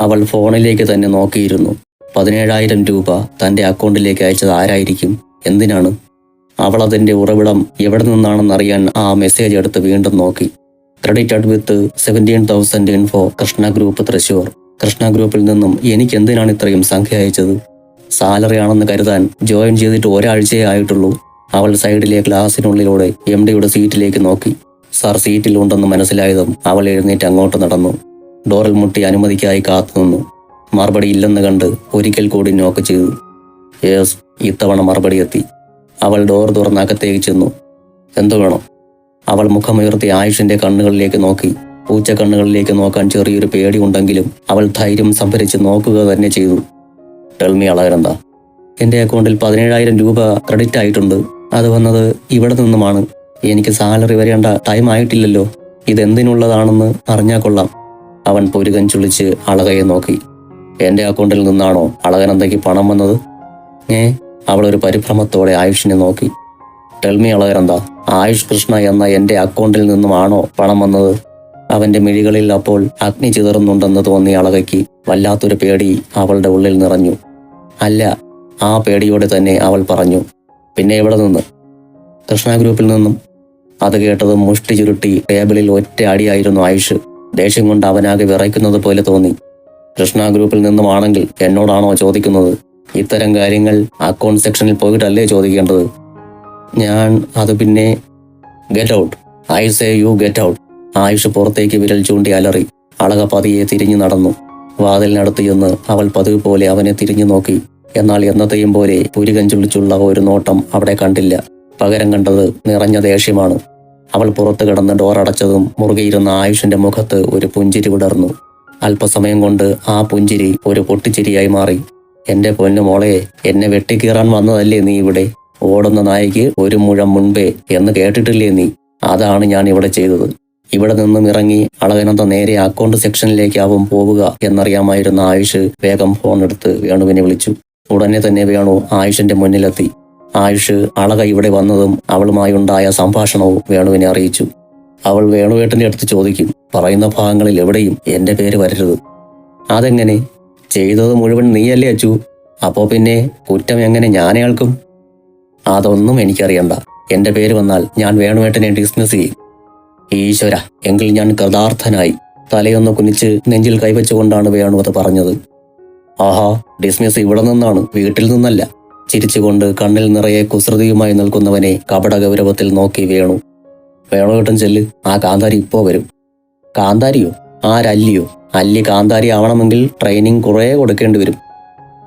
അവൾ ഫോണിലേക്ക് തന്നെ നോക്കിയിരുന്നു. പതിനേഴായിരം രൂപ തന്റെ അക്കൗണ്ടിലേക്ക് അയച്ചത് ആരായിരിക്കും? എന്തിനാണ്? അവൾ അതിന്റെ ഉറവിടം എവിടെ നിന്നാണെന്നറിയാൻ ആ മെസ്സേജ് എടുത്ത് വീണ്ടും നോക്കി. Credited with seventeen thousand info Krishna group Thrissur. Krishna ഗ്രൂപ്പിൽ നിന്നും എനിക്ക് എന്തിനാണ് ഇത്രയും സംഖ്യ അയച്ചത്? സാലറി ആണെന്ന് കരുതാൻ ജോയിൻ ചെയ്തിട്ട് ഒരാഴ്ചയേ ആയിട്ടുള്ളൂ. അവൾ സൈഡിലെ ഗ്ലാസിനുള്ളിലൂടെ എം ഡിയുടെ സീറ്റിലേക്ക് നോക്കി. സാർ സീറ്റിലുണ്ടെന്ന് മനസ്സിലായതും അവൾ എഴുന്നേറ്റ് അങ്ങോട്ട് നടന്നു. ഡോറിൽ മുട്ടി അനുമതിക്കായി കാത്തുനിന്നു. മറുപടി ഇല്ലെന്ന് കണ്ട് ഒരിക്കൽ കൂടി നോക്ക് ചെയ്തു. യേസ് ഇത്തവണ മറുപടി എത്തി. അവൾ ഡോർ തുറന്ന് അകത്തേക്ക് ചെന്നു. എന്തു വേണം? അവൾ മുഖമുയർത്തി ആയുഷിന്റെ കണ്ണുകളിലേക്ക് നോക്കി. പൂച്ച കണ്ണുകളിലേക്ക് നോക്കാൻ ചെറിയൊരു പേടി ഉണ്ടെങ്കിലും അവൾ ധൈര്യം സംഭരിച്ച് നോക്കുക തന്നെ ചെയ്തു. ടെൽമി അളകരന്താ. എന്റെ അക്കൗണ്ടിൽ പതിനേഴായിരം രൂപ ക്രെഡിറ്റ് ആയിട്ടുണ്ട്. അത് വന്നത് ഇവിടെ നിന്നുമാണ്. എനിക്ക് സാലറി വരേണ്ട ടൈം ആയിട്ടില്ലല്ലോ. ഇതെന്തിനുള്ളതാണെന്ന് അറിഞ്ഞാൽ കൊള്ളാം. അവൻ പൊരുകൻ ചുളിച്ച് അളകയെ നോക്കി. എന്റെ അക്കൗണ്ടിൽ നിന്നാണോ അളകനന്തയ്ക്ക് പണം വന്നത്? ഏ അവളൊരു പരിഭ്രമത്തോടെ ആയുഷിനെ നോക്കി. ടെൽമി അളകനന്ത? ആയുഷ് കൃഷ്ണ എന്ന എന്റെ അക്കൗണ്ടിൽ നിന്നുമാണോ പണം വന്നത്? അവന്റെ മിഴികളിൽ അപ്പോൾ അഗ്നി ചിതറുന്നുണ്ടെന്ന് തോന്നിയ അളകയ്ക്ക്. വല്ലാത്തൊരു പേടി അവളുടെ ഉള്ളിൽ നിറഞ്ഞു. അല്ല ആ പേടിയോടെ തന്നെ അവൾ പറഞ്ഞു പിന്നെ എവിടെ നിന്ന്? കൃഷ്ണ ഗ്രൂപ്പിൽ നിന്നും. അത് കേട്ടതും മുഷ്ടി ചുരുട്ടി ടേബിളിൽ ഒറ്റ അടിയായിരുന്നു ആയുഷ്. ദേഷ്യം കൊണ്ട് അവനാകെ വിറയ്ക്കുന്നത് പോലെ തോന്നി. കൃഷ്ണ ഗ്രൂപ്പിൽ നിന്നുമാണെങ്കിൽ എന്നോടാണോ ചോദിക്കുന്നത്? ഇത്തരം കാര്യങ്ങൾ അക്കൗണ്ട് സെക്ഷനിൽ പോയിട്ടല്ലേ ചോദിക്കേണ്ടത്? ഞാൻ അത് പിന്നെ get out I say you get out Ayush പുറത്തേക്ക് വിരൽ ചൂണ്ടി അലറി അളക പതിയെ തിരിഞ്ഞു നടന്നു. വാതിലിനടുത്ത് ചെന്ന് അവൾ പതിവ് പോലെ അവനെ തിരിഞ്ഞു നോക്കി. എന്നാൽ എന്നത്തെയും പോലെ പുരികഞ്ചുളിച്ചുള്ള ഒരു നോട്ടം അവിടെ കണ്ടില്ല. പകരം കണ്ടത് നിറഞ്ഞ ദേഷ്യമാണ്. അവൾ പുറത്തു കിടന്ന് ഡോർ അടച്ചതും മുറുകെയിരുന്ന ആയുഷിന്റെ മുഖത്ത് ഒരു പുഞ്ചിരി വിടർന്നു. അല്പസമയം കൊണ്ട് ആ പുഞ്ചിരി ഒരു പൊട്ടിച്ചിരിയായി മാറി. എന്റെ പൊന്നു മോളെ എന്നെ വെട്ടിക്കീറാൻ വന്നതല്ലേ നീ ഇവിടെ? ഓടുന്ന നായിക്ക് ഒരു മുഴം മുൻപേ എന്ന് കേട്ടിട്ടില്ലേ നീ? അതാണ് ഞാൻ ഇവിടെ ചെയ്തത്. ഇവിടെ നിന്നും ഇറങ്ങി അളകനന്ത നേരെ അക്കൗണ്ട് സെക്ഷനിലേക്കാവും പോവുക എന്നറിയാമായിരുന്ന ആയുഷ് വേഗം ഫോൺ എടുത്ത് വേണുവിനെ വിളിച്ചു. ഉടനെ തന്നെ വേണു ആയുഷിന്റെ മുന്നിലെത്തി. ആയുഷ് അളക ഇവിടെ വന്നതും അവളുമായുണ്ടായ സംഭാഷണവും വേണുവിനെ അറിയിച്ചു. അവൾ വേണുവേട്ടന്റെ അടുത്ത് ചോദിക്കും പറയുന്ന ഭാഗങ്ങളിൽ എവിടെയും എന്റെ പേര് വരരുത്. അതെങ്ങനെ? ചെയ്തത് മുഴുവൻ നീയല്ലേ അച്ചു? അപ്പോ പിന്നെ കുറ്റം എങ്ങനെ ഞാനയാൾക്കും അതൊന്നും എനിക്കറിയണ്ട. എന്റെ പേര് വന്നാൽ ഞാൻ വേണുവേട്ടനെ ഡിസ്മിസ് ചെയ്യും. ഈശ്വര എങ്കിൽ ഞാൻ കൃതാർത്ഥനായി തലയൊന്ന് കുനിച്ച് നെഞ്ചിൽ കൈവച്ചുകൊണ്ടാണ് വേണു അത് പറഞ്ഞത്. ആഹാ ഡിസ്മിസ് ഇവിടെ നിന്നാണ് വീട്ടിൽ നിന്നല്ല. ചിരിച്ചുകൊണ്ട് കണ്ണിൽ നിറയെ കുസൃതിയുമായി നിൽക്കുന്നവനെ കപട ഗൗരവത്തിൽ നോക്കി വേണു. വേണു കേട്ടൻ ചെല്ല്? ആ കാന്താരി ഇപ്പോ വരും. കാന്താരിയോ? ആരല്ലിയോ? അല്ലി കാന്താരി ആവണമെങ്കിൽ ട്രെയിനിങ് കുറേ കൊടുക്കേണ്ടി വരും.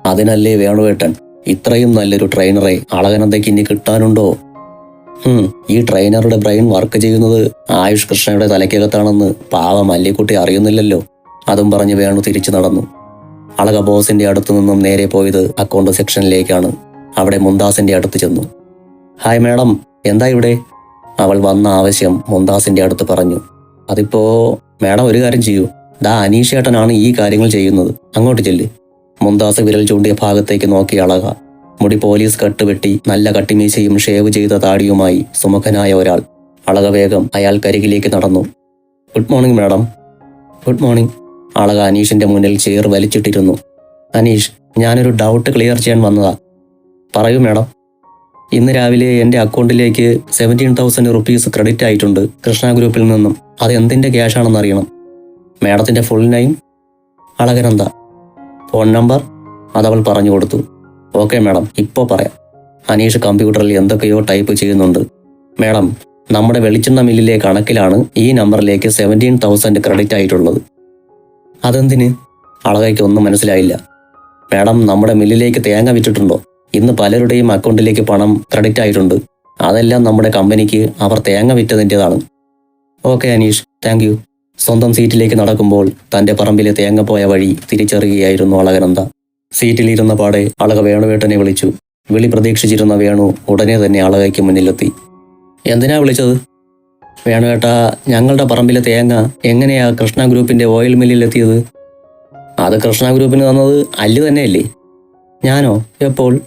അതിനല്ലേ വേണുവേട്ടൻ ഇത്രയും നല്ലൊരു ട്രെയിനറെ അളകനന്തയ്ക്ക് ഇനി കിട്ടാനുണ്ടോ? ഈ ട്രെയിനറുടെ ബ്രെയിൻ വർക്ക് ചെയ്യുന്നത് ആയുഷ് കൃഷ്ണയുടെ തലയ്ക്കകത്താണെന്ന് പാവം അല്ലിക്കുട്ടി അറിയുന്നില്ലല്ലോ. അതും പറഞ്ഞ് വേണു തിരിച്ചു നടന്നു. അളക ബോസിന്റെ അടുത്തു നിന്നും നേരെ പോയത് അക്കൗണ്ട് സെക്ഷനിലേക്കാണ് അവിടെ മുന്താസിന്റെ അടുത്ത് ചെന്നു. ഹായ് മാഡം എന്താ ഇവിടെ? അവൾ വന്ന ആവശ്യം മുന്താസിന്റെ അടുത്ത് പറഞ്ഞു. അതിപ്പോ മാഡം ഒരു കാര്യം ചെയ്യൂ. ദാ അനീഷേട്ടനാണ് ഈ കാര്യങ്ങൾ ചെയ്യുന്നത്. അങ്ങോട്ട് ചെല്ല്. മുന്താസ് വിരൽ ചൂണ്ടിയ ഭാഗത്തേക്ക് നോക്കി അളക. മുടി പോലീസ് കട്ട് വെട്ടി നല്ല കട്ടിമീശയും ഷേവ് ചെയ്ത താടിയുമായി സുമുഖനായ ഒരാൾ. അളക വേഗം അയാൾ കരികിലേക്ക് നടന്നു. Good morning madam. Good morning. Alaka അനീഷിന്റെ മുന്നിൽ ചേർ വലിച്ചിട്ടിരുന്നു. അനീഷ് ഞാനൊരു ഡൗട്ട് ക്ലിയർ ചെയ്യാൻ വന്നതാ. പറയൂ മാഡം. ഇന്ന് രാവിലെ എന്റെ അക്കൗണ്ടിലേക്ക് സെവന്റീൻ തൗസൻഡ് റുപ്പീസ് ക്രെഡിറ്റ് ആയിട്ടുണ്ട് കൃഷ്ണ ഗ്രൂപ്പിൽ നിന്നും. അത് എന്തിന്റെ ക്യാഷ് ആണെന്ന് അറിയണം. മാഡത്തിന്റെ full name Alakananda. Phone number അതവൾ പറഞ്ഞു കൊടുത്തു. ഓക്കെ മാഡം ഇപ്പോൾ പറയാം. അനീഷ് കമ്പ്യൂട്ടറിൽ എന്തൊക്കെയോ ടൈപ്പ് ചെയ്യുന്നുണ്ട്. മാഡം നമ്മുടെ വെളിച്ചെണ്ണ മില്ലിലെ കണക്കിലാണ് ഈ നമ്പറിലേക്ക് സെവന്റീൻ തൗസൻഡ് ക്രെഡിറ്റ് ആയിട്ടുള്ളത്. അതെന്തിന്? അളകയ്ക്ക് ഒന്നും മനസ്സിലായില്ല. മാഡം നമ്മുടെ മില്ലിലേക്ക് തേങ്ങ വിറ്റിട്ടുണ്ടോ? ഇന്ന് പലരുടെയും അക്കൗണ്ടിലേക്ക് പണം ക്രെഡിറ്റ് ആയിട്ടുണ്ട്. അതെല്ലാം നമ്മുടെ കമ്പനിക്ക് അവർ തേങ്ങ വിറ്റതിന്റെതാണ്. ഓക്കെ അനീഷ്. Thank you. സ്വന്തം സീറ്റിലേക്ക് നടക്കുമ്പോൾ തന്റെ പറമ്പിലെ തേങ്ങ പോയ വഴി തിരിച്ചറിയുകയായിരുന്നു അളകനന്ദ. സീറ്റിലിരുന്ന പാടെ അളക വേണുവേട്ടനെ വിളിച്ചു. വിളി പ്രതീക്ഷിച്ചിരുന്ന വേണു ഉടനെ തന്നെ അളകയ്ക്ക് മുന്നിലെത്തി. എന്തിനാ വിളിച്ചത്? വേണുവേട്ട ഞങ്ങളുടെ പറമ്പിലെ തേങ്ങ എങ്ങനെയാ കൃഷ്ണ ഗ്രൂപ്പിന്റെ ഓയിൽ മില്ലിൽ എത്തിയത് അത് കൃഷ്ണ ഗ്രൂപ്പിന് തന്നത് അല്ലു തന്നെയല്ലേ? ഞാനോ? എപ്പോൾ?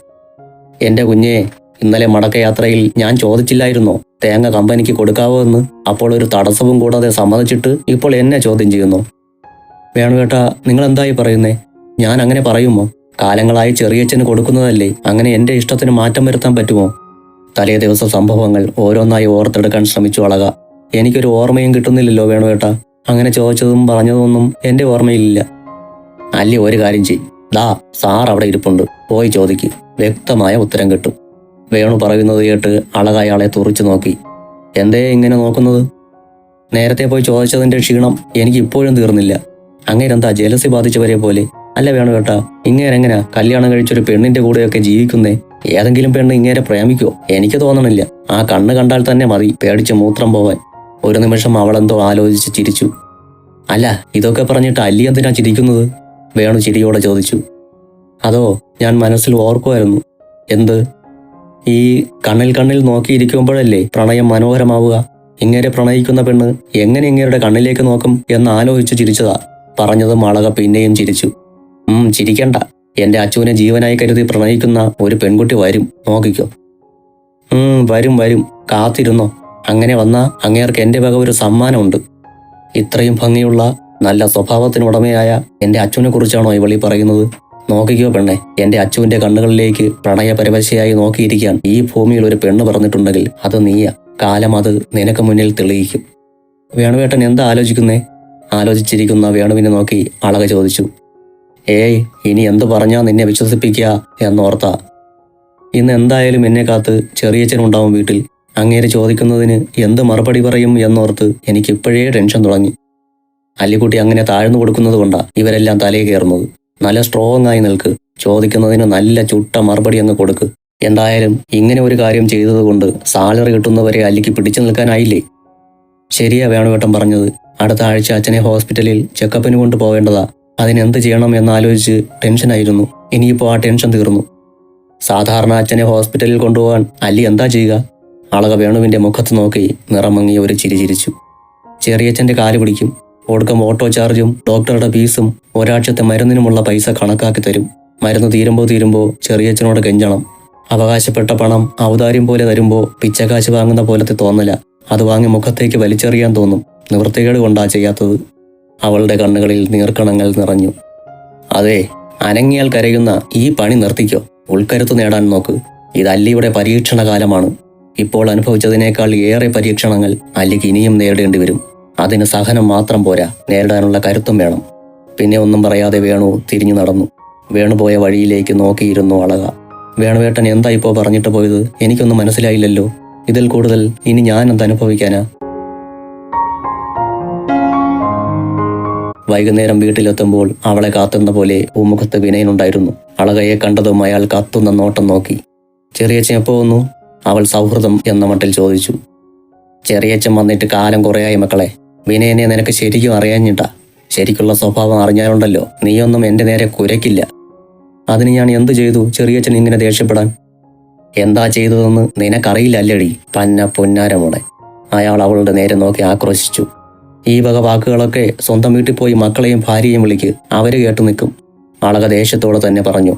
എന്റെ കുഞ്ഞെ ഇന്നലെ മടക്കയാത്രയിൽ ഞാൻ ചോദിച്ചില്ലായിരുന്നോ. തേങ്ങ കമ്പനിക്ക് കൊടുക്കാവോ എന്ന്. അപ്പോൾ ഒരു തടസ്സവും കൂടാതെ സമ്മതിച്ചിട്ട് ഇപ്പോൾ എന്നെ ചോദ്യം ചെയ്യുന്നു. വേണുവേട്ടാ നിങ്ങൾ എന്തായി പറയുന്നേ? ഞാൻ അങ്ങനെ പറയുമോ? കാലങ്ങളായി ചെറിയച്ഛന് കൊടുക്കുന്നതല്ലേ. അങ്ങനെ എന്റെ ഇഷ്ടത്തിന് മാറ്റം വരുത്താൻ പറ്റുമോ? തലേ ദിവസം സംഭവങ്ങൾ ഓരോന്നായി ഓർത്തെടുക്കാൻ ശ്രമിച്ചു അളക. എനിക്കൊരു ഓർമ്മയും കിട്ടുന്നില്ലല്ലോ വേണുവേട്ടാ അങ്ങനെ ചോദിച്ചതും പറഞ്ഞതൊന്നും എന്റെ ഓർമ്മയിലില്ല. അല്ലേ ഒരു കാര്യം ചെയ് ദാ സാർ അവിടെ ഇരിപ്പുണ്ട്. പോയി ചോദിക്ക്. വ്യക്തമായ ഉത്തരം കിട്ടും. വേണു പറയുന്നത് കേട്ട് അളക അയാളെ തുറച്ചു നോക്കി. എന്തേ ഇങ്ങനെ നോക്കുന്നത്? നേരത്തെ പോയി ചോദിച്ചതിന്റെ ക്ഷീണം എനിക്ക് ഇപ്പോഴും തീർന്നില്ല അങ്ങേരെന്താ ജലസി ബാധിച്ചവരെ പോലെ? അല്ല വേണു കേട്ടാ ഇങ്ങേരെങ്ങനാ കല്യാണം കഴിച്ചൊരു പെണ്ണിന്റെ കൂടെയൊക്കെ ജീവിക്കുന്നേ? ഏതെങ്കിലും പെണ്ണ് ഇങ്ങേരെ പ്രേമിക്കോ എനിക്ക് തോന്നണില്ല. ആ കണ്ണ് കണ്ടാൽ തന്നെ മതി പേടിച്ച് മൂത്രം പോവാൻ. ഒരു നിമിഷം അവളെന്തോ ആലോചിച്ച് ചിരിച്ചു. അല്ല ഇതൊക്കെ പറഞ്ഞിട്ട് അല്ലി എന്തിനാ ചിരിക്കുന്നത്? വേണു ചിരിയോടെ ചോദിച്ചു. അതോ ഞാൻ മനസ്സിൽ ഓർക്കുമായിരുന്നു എന്ത്? ഈ കണ്ണിൽ കണ്ണിൽ നോക്കിയിരിക്കുമ്പോഴല്ലേ പ്രണയം മനോഹരമാവുക? ഇങ്ങനെ പ്രണയിക്കുന്ന പെണ്ണ് എങ്ങനെ ഇങ്ങേരുടെ കണ്ണിലേക്ക് നോക്കും എന്ന് ആലോചിച്ച് ചിരിച്ചതാ. പറഞ്ഞത് മാളക പിന്നെയും ചിരിച്ചു. ഉം ചിരിക്കണ്ട. എന്റെ അച്ചുവിനെ ജീവനായി കരുതി പ്രണയിക്കുന്ന ഒരു പെൺകുട്ടി വരും. നോക്കിക്കോ. ഉം വരും വരും. കാത്തിരുന്നോ. അങ്ങനെ വന്നാ അങ്ങേർക്ക് എന്റെ വക ഒരു സമ്മാനമുണ്ട്. ഇത്രയും ഭംഗിയുള്ള നല്ല സ്വഭാവത്തിനുടമയായ എന്റെ അച്ഛനെ കുറിച്ചാണോ ഇവളി പറയുന്നത്? നോക്കിക്കോ പെണ്ണെ എന്റെ അച്ചുവിന്റെ കണ്ണുകളിലേക്ക് പ്രണയപരവശയായി നോക്കിയിരിക്കാൻ ഈ ഭൂമിയിൽ ഒരു പെണ്ണ് പറഞ്ഞിട്ടുണ്ടെങ്കിൽ അത് നീയ. കാലം അത് നിനക്ക് മുന്നിൽ തെളിയിക്കും. വേണുവേട്ടൻ എന്താ ആലോചിക്കുന്നേ? ആലോചിച്ചിരിക്കുന്ന വേണുവിനെ നോക്കി അളക ചോദിച്ചു. ഏയ് ഇനി എന്തു പറഞ്ഞാ നിന്നെ വിശ്വസിപ്പിക്കുക എന്നോർത്ത. ഇന്ന് എന്തായാലും എന്നെ കാത്ത് ചെറിയച്ഛനുണ്ടാവും വീട്ടിൽ. അങ്ങേര് ചോദിക്കുന്നതിന് എന്ത് മറുപടി പറയും എന്നോർത്ത് എനിക്കിപ്പോഴേ ടെൻഷൻ തുടങ്ങി. അല്ലിക്കുട്ടി അങ്ങനെ താഴ്ന്നു കൊടുക്കുന്നത് കൊണ്ടാ ഇവരെല്ലാം തലയിൽ കയറുന്നത്. നല്ല സ്ട്രോങ് ആയി നിൽക്ക്. ചോദിക്കുന്നതിന് നല്ല ചുട്ട മറുപടി അങ്ങ് കൊടുക്ക്. എന്തായാലും ഇങ്ങനെ ഒരു കാര്യം ചെയ്തതുകൊണ്ട് സാലറി കിട്ടുന്നവരെ അല്ലിക്ക് പിടിച്ചു നിൽക്കാനായില്ലേ? ശരിയാ വേണുവേട്ടൻ പറഞ്ഞത്. അടുത്ത ആഴ്ച അച്ഛനെ ഹോസ്പിറ്റലിൽ ചെക്കപ്പിന് കൊണ്ട് പോവേണ്ടതാ അതിനെന്ത് ചെയ്യണം എന്നാലോചിച്ച് ടെൻഷനായിരുന്നു ഇനിയിപ്പോൾ ആ ടെൻഷൻ തീർന്നു. സാധാരണ അച്ഛനെ ഹോസ്പിറ്റലിൽ കൊണ്ടുപോകാൻ അല്ലി എന്താ ചെയ്യുക? അളക വേണുവിന്റെ മുഖത്ത് നോക്കി നിറമങ്ങിയ ഒരു ചിരി ചിരിച്ചു. ചെറിയച്ഛന്റെ കാൽ പിടിക്കും. ഒടുക്കം ഓട്ടോ ചാർജും ഡോക്ടറുടെ ഫീസും ഒരാഴ്ചത്തെ മരുന്നിനുമുള്ള പൈസ കണക്കാക്കി തരും. മരുന്ന് തീരുമ്പോ തീരുമ്പോൾ ചെറിയച്ഛനോട് കെഞ്ചണം. അവകാശപ്പെട്ട പണം ഔദാര്യം പോലെ തരുമ്പോൾ പിച്ചക്കാശ് വാങ്ങുന്ന പോലത്തെ തോന്നല. അത് വാങ്ങി മുഖത്തേക്ക് വലിച്ചെറിയാൻ തോന്നും. നിവൃത്തികേട് കൊണ്ടാ ചെയ്യാത്തത്. അവളുടെ കണ്ണുകളിൽ നീർക്കണങ്ങൾ നിറഞ്ഞു. അതെ അനങ്ങിയാൽ കരയുന്ന ഈ പണി നിർത്തിക്കോ. ഉൾക്കരുത്ത് നേടാൻ നോക്ക്. ഇത് അല്ലിയുടെ പരീക്ഷണ കാലമാണ് ഇപ്പോൾ അനുഭവിച്ചതിനേക്കാൾ ഏറെ പരീക്ഷണങ്ങൾ അല്ലിക്ക് ഇനിയും നേരിടേണ്ടി വരും. അതിന് സഹനം മാത്രം പോരാ. നേരിടാനുള്ള കരുത്തും വേണം. പിന്നെ ഒന്നും പറയാതെ വേണു തിരിഞ്ഞു നടന്നു. വേണു പോയ വഴിയിലേക്ക് നോക്കിയിരുന്നു അളക. വേണുവേട്ടൻ എന്താ ഇപ്പോൾ പറഞ്ഞിട്ട് പോയത്? എനിക്കൊന്നും മനസ്സിലായില്ലല്ലോ. ഇതിൽ കൂടുതൽ ഇനി ഞാൻ എന്ത് അനുഭവിക്കാനാ? വൈകുന്നേരം വീട്ടിലെത്തുമ്പോൾ അവളെ കാത്തുന്ന പോലെ ഉമ്മുഖത്ത് വിനയനുണ്ടായിരുന്നു അളകയെ കണ്ടതും അയാൾ കത്തുന്ന നോട്ടം നോക്കി. ചെറിയച്ഛൻ എപ്പോ വന്നു? അവൾ സൗഹൃദം എന്ന മട്ടിൽ ചോദിച്ചു. ചെറിയച്ഛൻ വന്നിട്ട് കാലം കുറയായി മക്കളെ. വിനയനെ നിനക്ക് ശരിക്കും അറിയാഞ്ഞിട്ടാ ശരിക്കുള്ള സ്വഭാവം അറിഞ്ഞാലുണ്ടല്ലോ നീയൊന്നും എന്റെ നേരെ കുരയ്ക്കില്ല. അതിന് ഞാൻ എന്തു ചെയ്തു ചെറിയച്ഛൻ ഇങ്ങനെ ദേഷ്യപ്പെടാൻ? എന്താ ചെയ്തതെന്ന് നിനക്കറിയില്ല അല്ലടി പന്ന പൊന്നാരമോടെ അയാൾ അവളുടെ നേരെ നോക്കി ആക്രോശിച്ചു. ഈ വക വാക്കുകളൊക്കെ സ്വന്തം വീട്ടിൽ പോയി മക്കളെയും ഭാര്യയും വിളിക്ക് അവർ കേട്ടു നിൽക്കും. അളക ദേഷ്യത്തോടെ തന്നെ പറഞ്ഞു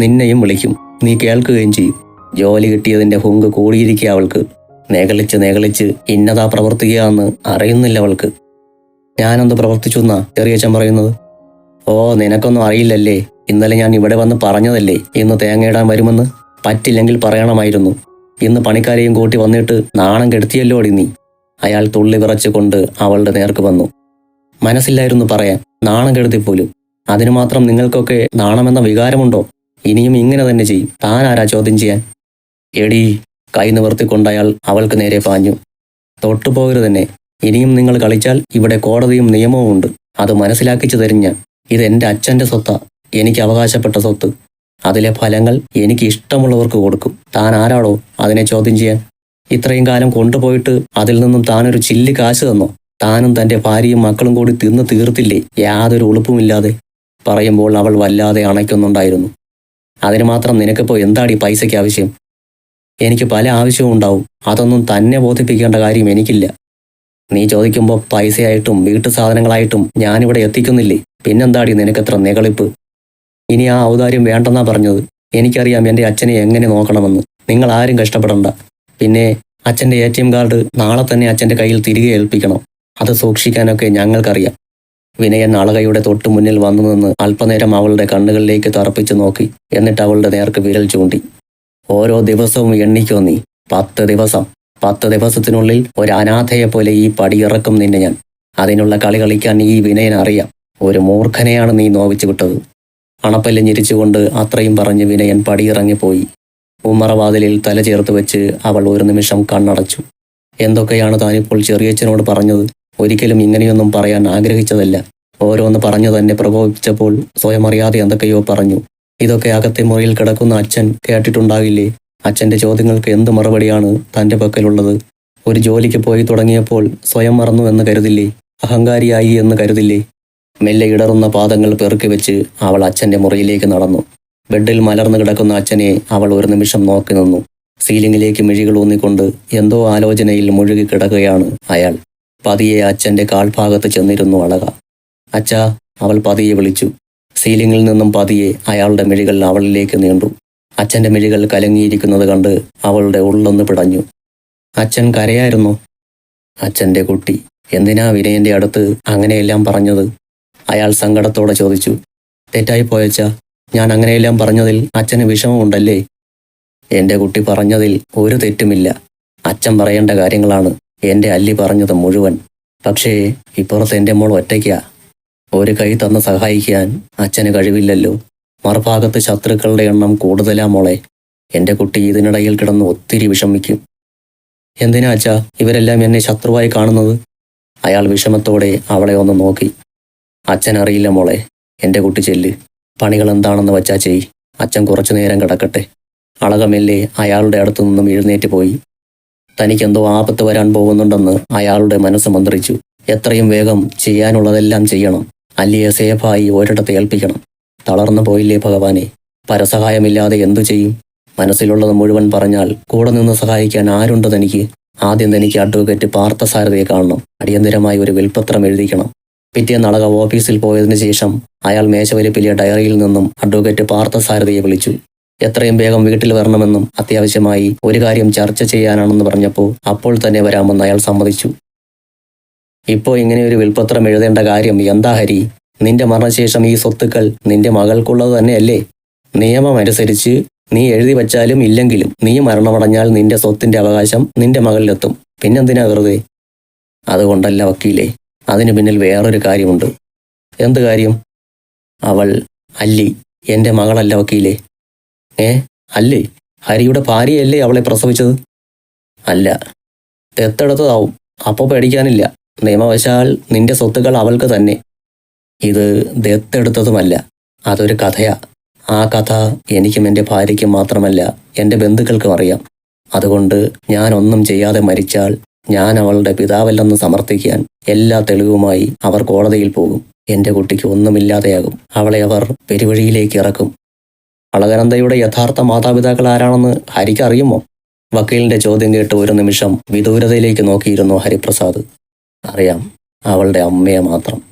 നിന്നെയും വിളിക്കും നീ കേൾക്കുകയും ചെയ്യും. ജോലി കിട്ടിയതിന്റെ ഹുങ്ക് കൂടിയിരിക്കുക അവൾക്ക്. നേകളിച്ച് നേകളിച്ച് ഇന്നതാ പ്രവർത്തിക്കുകയെന്ന് അറിയുന്നില്ല അവൾക്ക്. ഞാനെന്ത് പ്രവർത്തിച്ചു എന്നാ ചെറിയച്ഛൻ പറയുന്നത്? ഓ നിനക്കൊന്നും അറിയില്ലല്ലേ? ഇന്നലെ ഞാൻ ഇവിടെ വന്ന് പറഞ്ഞതല്ലേ ഇന്ന് തേങ്ങയിടാൻ വരുമെന്ന്? പറ്റില്ലെങ്കിൽ പറയണമായിരുന്നു. ഇന്ന് പണിക്കാരെയും കൂട്ടി വന്നിട്ട് നാണം കെടുത്തിയല്ലോടി നീ. അയാൾ തുള്ളി വിറച്ചുകൊണ്ട് അവളുടെ നേർക്ക് വന്നു. മനസ്സില്ലായിരുന്നു പറയാൻ. നാണം കെടുത്തിപ്പോലും അതിനു മാത്രം നിങ്ങൾക്കൊക്കെ നാണമെന്ന വികാരമുണ്ടോ? ഇനിയും ഇങ്ങനെ തന്നെ ചെയ്യും. താൻ ആരാ ചോദ്യം ചെയ്യാൻ? എടീ കൈ നിവർത്തിക്കൊണ്ട് അയാൾ അവൾക്ക് നേരെ പാഞ്ഞു. തൊട്ടുപോകരുത് തന്നെ. ഇനിയും നിങ്ങൾ കളിച്ചാൽ ഇവിടെ കോടതിയും നിയമവും ഉണ്ട്. അത് മനസ്സിലാക്കിച്ചു തരും ഞാൻ ഇത് എന്റെ അച്ഛന്റെ സ്വത്താ. എനിക്ക് അവകാശപ്പെട്ട സ്വത്ത്. അതിലെ ഫലങ്ങൾ എനിക്ക് ഇഷ്ടമുള്ളവർക്ക് കൊടുക്കും. താൻ ആരാടോ അതിനെ ചോദ്യം ചെയ്യാൻ? ഇത്രയും കാലം കൊണ്ടുപോയിട്ട് അതിൽ നിന്നും താനൊരു ചില്ലി കാശ് തന്നോ? താനും തന്റെ ഭാര്യയും മക്കളും കൂടി തിന്ന് തീർത്തില്ലേ? യാതൊരു ഉളുപ്പുമില്ലാതെ. പറയുമ്പോൾ അവൾ വല്ലാതെ അണയ്ക്കുന്നുണ്ടായിരുന്നു. അതിന് മാത്രം നിനക്കിപ്പോ എന്താടി പൈസയ്ക്ക് ആവശ്യം? എനിക്ക് പല ആവശ്യവും ഉണ്ടാവും. അതൊന്നും തന്നെ ബോധിപ്പിക്കേണ്ട കാര്യം എനിക്കില്ല. നീ ചോദിക്കുമ്പോൾ പൈസയായിട്ടും വീട്ടു സാധനങ്ങളായിട്ടും ഞാനിവിടെ എത്തിക്കുന്നില്ലേ? പിന്നെന്താടി നിനക്കെത്ര നികളിപ്പ്? ഇനി ആ ഔദാര്യം വേണ്ടെന്നാ പറഞ്ഞത്. എനിക്കറിയാം എന്റെ അച്ഛനെ എങ്ങനെ നോക്കണമെന്ന്. നിങ്ങൾ ആരും കഷ്ടപ്പെടണ്ട. പിന്നെ അച്ഛന്റെ എ ടി എം കാർഡ് നാളെ തന്നെ അച്ഛന്റെ കയ്യിൽ തിരികെ ഏൽപ്പിക്കണം. അത് സൂക്ഷിക്കാനൊക്കെ ഞങ്ങൾക്കറിയാം. വിനയൻ അളകയുടെ തൊട്ടു മുന്നിൽ വന്നു നിന്ന് അല്പനേരം അവളുടെ കണ്ണുകളിലേക്ക് തറപ്പിച്ചു നോക്കി. എന്നിട്ട് അവളുടെ നേർക്ക് വിരൽ ചൂണ്ടി. ഓരോ ദിവസവും എണ്ണിക്കോ നീ. പത്ത് ദിവസം. പത്ത് ദിവസത്തിനുള്ളിൽ ഒരു അനാഥയെ പോലെ ഈ പടിയിറക്കും നിന്നെ ഞാൻ. അതിനുള്ള കളി കളിക്കാൻ ഈ വിനയൻ അറിയാം. ഒരു മൂർഖനെയാണ് നീ നോവിച്ചു വിട്ടത്. അണപ്പല്ല് ഞെരിച്ചുകൊണ്ട് അത്രയും പറഞ്ഞ് വിനയൻ പടിയിറങ്ങിപ്പോയി ഉമ്മറവാതിലിൽ തല ചേർത്ത് വെച്ച് അവൾ ഒരു നിമിഷം കണ്ണടച്ചു. എന്തൊക്കെയാണ് താനിപ്പോൾ ചെറിയച്ഛനോട് പറഞ്ഞത്? ഒരിക്കലും ഇങ്ങനെയൊന്നും പറയാൻ ആഗ്രഹിച്ചതല്ല. ഓരോന്ന് പറഞ്ഞു തന്നെ പ്രകോപിച്ചപ്പോൾ സ്വയം അറിയാതെ എന്തൊക്കെയോ പറഞ്ഞു. ഇതൊക്കെ അകത്തെ മുറിയിൽ കിടക്കുന്ന അച്ഛൻ കേട്ടിട്ടുണ്ടാകില്ലേ? അച്ഛന്റെ ചോദ്യങ്ങൾക്ക് എന്ത് മറുപടിയാണ് തന്റെ പക്കലുള്ളത്? ഒരു ജോലിക്ക് പോയി തുടങ്ങിയപ്പോൾ സ്വയം മറന്നു എന്ന് കരുതില്ലേ? അഹങ്കാരിയായി എന്ന് കരുതില്ലേ? മെല്ലെ ഇടറുന്ന പാദങ്ങൾ പെറുക്കി വെച്ച് അവൾ അച്ഛന്റെ മുറിയിലേക്ക് നടന്നു. ബെഡിൽ മലർന്നു കിടക്കുന്ന അച്ഛനെ അവൾ ഒരു നിമിഷം നോക്കി നിന്നു. സീലിംഗിലേക്ക് മിഴികൾ ഊന്നിക്കൊണ്ട് എന്തോ ആലോചനയിൽ മുഴുകി കിടക്കുകയാണ് അയാൾ. പതിയെ അച്ഛന്റെ കാൽഭാഗത്ത് ചെന്നിരുന്നു അളക. അച്ഛാ അവൾ പതിയെ വിളിച്ചു. സീലിംഗിൽ നിന്നും പതിയെ അയാളുടെ മിഴികൾ അവളിലേക്ക് നീണ്ടു. അച്ഛന്റെ മിഴികൾ കലങ്ങിയിരിക്കുന്നത് കണ്ട് അവളുടെ ഉള്ളൊന്ന് പിടഞ്ഞു. അച്ഛൻ കരയായിരുന്നു? അച്ഛന്റെ കുട്ടി. എന്തിനാ വിനയന്റെ അടുത്ത് അങ്ങനെയെല്ലാം പറഞ്ഞത്? അയാൾ സങ്കടത്തോടെ ചോദിച്ചു. തെറ്റായി പോയച്ച. ഞാൻ അങ്ങനെയെല്ലാം പറഞ്ഞതിൽ അച്ഛന് വിഷമമുണ്ടല്ലേ? എന്റെ കുട്ടി പറഞ്ഞതിൽ ഒരു തെറ്റുമില്ല. അച്ഛൻ പറയേണ്ട കാര്യങ്ങളാണ് എന്റെ അല്ലി പറഞ്ഞത് മുഴുവൻ. പക്ഷേ ഇപ്പുറത്ത് എന്റെ മോൾ ഒറ്റയ്ക്കാ. ഒരു കൈ തന്ന് സഹായിക്കാൻ അച്ഛന് കഴിവില്ലല്ലോ. മറുഭാഗത്ത് ശത്രുക്കളുടെ എണ്ണം കൂടുതലാ മോളെ. എന്റെ കുട്ടി ഇതിനിടയിൽ കിടന്ന് ഒത്തിരി വിഷമിക്കും. എന്തിനാ അച്ഛാ ഇവരെല്ലാം എന്നെ ശത്രുവായി കാണുന്നത്? അയാൾ വിഷമത്തോടെ അവളെ ഒന്ന് നോക്കി. അച്ഛൻ അറിയില്ല മോളെ എന്റെ കുട്ടി ചെല്ല്. പണികൾ എന്താണെന്ന് വച്ചാ ചെയ്. അച്ഛൻ കുറച്ചു നേരം കിടക്കട്ടെ. അളകമെല്ലെ അയാളുടെ അടുത്തു നിന്നും എഴുന്നേറ്റ് പോയി. തനിക്കെന്തോ ആപത്ത് വരാൻ പോകുന്നുണ്ടെന്ന് അയാളുടെ മനസ്സ് മന്ത്രിച്ചു. എത്രയും വേഗം ചെയ്യാനുള്ളതെല്ലാം ചെയ്യണം. അല്ലിയെ സേഫായി ഒരിടത്ത് ഏൽപ്പിക്കണം. തളർന്നു പോയില്ലേ ഭഗവാനെ. പരസഹായമില്ലാതെ എന്തു ചെയ്യും? മനസ്സിലുള്ളത് മുഴുവൻ പറഞ്ഞാൽ കൂടെ നിന്ന് സഹായിക്കാൻ ആരുണ്ട് തനിക്ക്? ആദ്യം തനിക്ക് അഡ്വക്കേറ്റ് പാർത്ഥസാരഥിയെ കാണണം. അടിയന്തരമായി ഒരു വിൽപ്പത്രം എഴുതിക്കണം. പിറ്റേന്ന് അളക ഓഫീസിൽ പോയതിനു ശേഷം അയാൾ മേശവലിപ്പിലെ ഡയറിയിൽ നിന്നും അഡ്വക്കേറ്റ് പാർത്ഥസാരഥിയെ വിളിച്ചു. എത്രയും വേഗം വീട്ടിൽ വരണമെന്നും അത്യാവശ്യമായി ഒരു കാര്യം ചർച്ച ചെയ്യാനാണെന്ന് പറഞ്ഞപ്പോൾ അപ്പോൾ തന്നെ വരാമെന്ന് അയാൾ സമ്മതിച്ചു. ഇപ്പോൾ ഇങ്ങനെ ഒരു വിൽപത്രം എഴുതേണ്ട കാര്യം എന്താ ഹരി? നിന്റെ മരണശേഷം ഈ സ്വത്തുക്കൾ നിന്റെ മകൾക്കുള്ളത് തന്നെയല്ലേ? നിയമമനുസരിച്ച് നീ എഴുതി വച്ചാലും ഇല്ലെങ്കിലും നീ മരണമടഞ്ഞാൽ നിന്റെ സ്വത്തിന്റെ അവകാശം നിന്റെ മകളിലെത്തും. പിന്നെന്തിനാ വെറുതെ? അതുകൊണ്ടല്ല വക്കീലേ അതിനു പിന്നിൽ വേറൊരു കാര്യമുണ്ട്. എന്ത് കാര്യം? അവൾ അല്ലി എന്റെ മകളല്ല വക്കീലേ. ഏ അല്ലേ? ഹരിയുടെ ഭാര്യയല്ലേ അവളെ പ്രസവിച്ചത്? അല്ല ദത്തെടുത്തതാവും. അപ്പോൾ പേടിക്കാനില്ല. നിയമവശാൽ നിന്റെ സ്വത്തുക്കൾ അവൾക്ക് തന്നെ. ഇത് ദത്തെടുത്തതുമല്ല. അതൊരു കഥയാ. ആ കഥ എനിക്കും എന്റെ ഭാര്യയ്ക്കും മാത്രമല്ല എന്റെ ബന്ധുക്കൾക്കും അറിയാം. അതുകൊണ്ട് ഞാൻ ഒന്നും ചെയ്യാതെ മരിച്ചാൽ ഞാൻ അവളുടെ പിതാവല്ലെന്ന് സമർത്ഥിക്കാൻ എല്ലാ തെളിവുമായി അവർ കോടതിയിൽ പോകും. എന്റെ കുട്ടിക്ക് ഒന്നുമില്ലാതെയാകും. അവളെ അവർ പെരുവഴിയിലേക്ക് ഇറക്കും. അളകനന്ദയുടെ യഥാർത്ഥ മാതാപിതാക്കൾ ആരാണെന്ന് ഹരിക്ക് അറിയുമോ? വക്കീലിന്റെ ചോദ്യം കേട്ട് ഒരു നിമിഷം വിദൂരതയിലേക്ക് നോക്കിയിരുന്നു ഹരിപ്രസാദ്. അറിയാം. അവളുടെ അമ്മയെ മാത്രം.